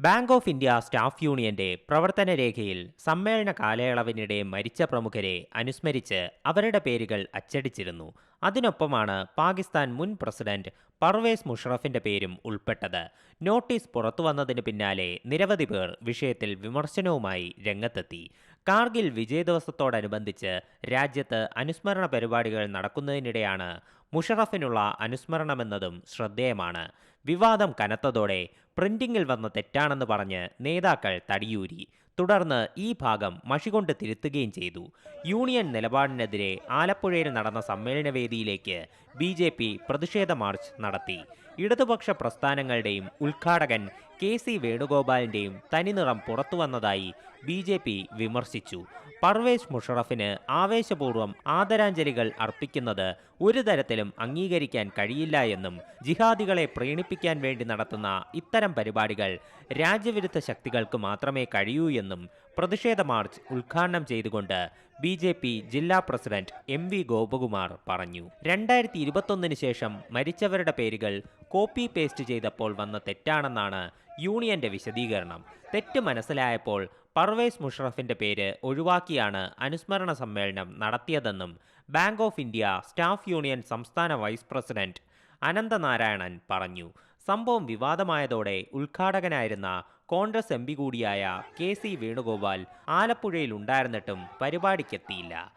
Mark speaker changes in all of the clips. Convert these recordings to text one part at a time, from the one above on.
Speaker 1: Bank of India staff യൂണിയന്റെ പ്രവർത്തന രേഖയിൽ സമ്മേളന കാലയളവിനിടെ മരിച്ച പ്രമുഖരെ അനുസ്മരിച്ച് അവരുടെ പേരുകൾ അച്ചടിച്ചിരുന്നു. അതിനൊപ്പമാണ് പാകിസ്ഥാൻ മുൻ പ്രസിഡന്റ് പർവേസ് മുഷറഫിന്റെ പേരും ഉൾപ്പെട്ടത്. നോട്ടീസ് പുറത്തു വന്നതിന് പിന്നാലെ നിരവധി പേർ വിഷയത്തിൽ വിമർശനവുമായി രംഗത്തെത്തി. കാർഗിൽ വിജയ ദിവസത്തോടനുബന്ധിച്ച് രാജ്യത്ത് അനുസ്മരണ പരിപാടികൾ നടക്കുന്നതിനിടെയാണ് മുഷറഫിനുള്ള അനുസ്മരണമെന്നതും ശ്രദ്ധേയമാണ്. വിവാദം കനത്തതോടെ പ്രിന്റിംഗിൽ വന്ന തെറ്റാണെന്ന് പറഞ്ഞ് നേതാക്കൾ തടിയൂരി. തുടർന്ന് ഈ ഭാഗം മഷികൊണ്ട് തിരുത്തുകയും ചെയ്തു. യൂണിയൻ നിലപാടിനെതിരെ ആലപ്പുഴയിൽ നടന്ന സമ്മേളനവേദിയിലേക്ക് ബി ജെ പി പ്രതിഷേധ മാർച്ച് നടത്തി. ഇടതുപക്ഷ പ്രസ്ഥാനങ്ങളുടെയും ഉദ്ഘാടകൻ കെ സി വേണുഗോപാലിന്റെയും തനിനിറം പുറത്തുവന്നതായി ബി ജെ പി വിമർശിച്ചു. പർവേസ് മുഷറഫിന് ആവേശപൂർവം ആദരാഞ്ജലികൾ അർപ്പിക്കുന്നത് ഒരു തരത്തിലും അംഗീകരിക്കാൻ കഴിയില്ല എന്നും ജിഹാദികളെ പ്രീണിപ്പിക്കാൻ വേണ്ടി നടത്തുന്ന ഇത്തരം പരിപാടികൾ രാജ്യവിരുദ്ധ ശക്തികൾക്ക് മാത്രമേ കഴിയൂ എന്നും പ്രതിഷേധ മാർച്ച് ഉദ്ഘാടനം ചെയ്തുകൊണ്ട് ബി ജെ പി ജില്ലാ പ്രസിഡന്റ് എം വി ഗോപകുമാർ പറഞ്ഞു. രണ്ടായിരത്തി ഇരുപത്തൊന്നിന് ശേഷം മരിച്ചവരുടെ പേരുകൾ കോപ്പി പേസ്റ്റ് ചെയ്തപ്പോൾ വന്ന തെറ്റാണെന്നാണ് യൂണിയന്റെ വിശദീകരണം. തെറ്റ് മനസ്സിലായപ്പോൾ പർവേസ് മുഷറഫിന്റെ പേര് ഒഴിവാക്കിയാണ് അനുസ്മരണ സമ്മേളനം നടത്തിയതെന്നും bank of India staff union സംസ്ഥാന വൈസ് പ്രസിഡന്റ് അനന്തനാരായണൻ പറഞ്ഞു. സംഭവം വിവാദമായതോടെ ഉദ്ഘാടകനായിരുന്ന കോൺഗ്രസ് എം കൂടിയായ കെ സി വേണുഗോപാൽ ആലപ്പുഴയിൽ ഉണ്ടായിരുന്നിട്ടും പരിപാടിക്കെത്തിയില്ല.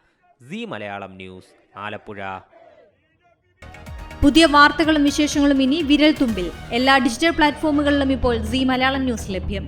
Speaker 1: C Malayalam news Alappuzha.
Speaker 2: പുതിയ വാർത്തകളും വിശേഷങ്ങളും ഇനി വിരൽ തുമ്പിൽ എല്ലാ ഡിജിറ്റൽ പ്ലാറ്റ്ഫോമുകളിലും ഇപ്പോൾ സി മലയാളം ന്യൂസ് ലഭ്യം.